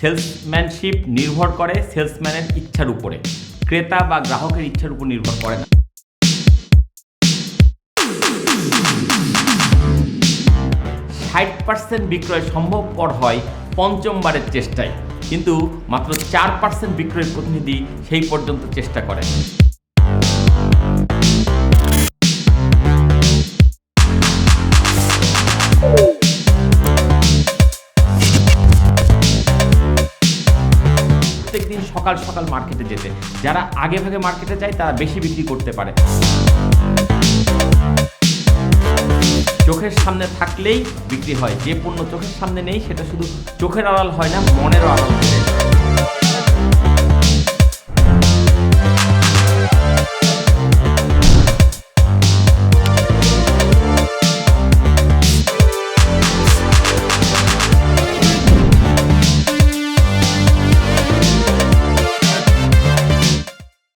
Salesmanship নির্ভর করে সেলসম্যানের ইচ্ছার উপরে। ক্রেতা বা গ্রাহকের ইচ্ছার উপর নির্ভর করে না। ষাট পার্সেন্ট বিক্রয় সম্ভবপর হয় পঞ্চমবারের চেষ্টায়। কিন্তু মাত্র চার পার্সেন্ট বিক্রয়ের প্রতিনিধি সেই পর্যন্ত চেষ্টা করেন। প্রত্যেকদিন সকাল সকাল মার্কেটে যেতে। যারা আগে ভাগে মার্কেটে যায়, তারা বেশি বিক্রি করতে পারে। চোখের সামনে থাকলেই বিক্রি হয়। যে পণ্য চোখের সামনে নেই, সেটা শুধু চোখের আড়াল হয় না মনেরও আড়াল হয়ে।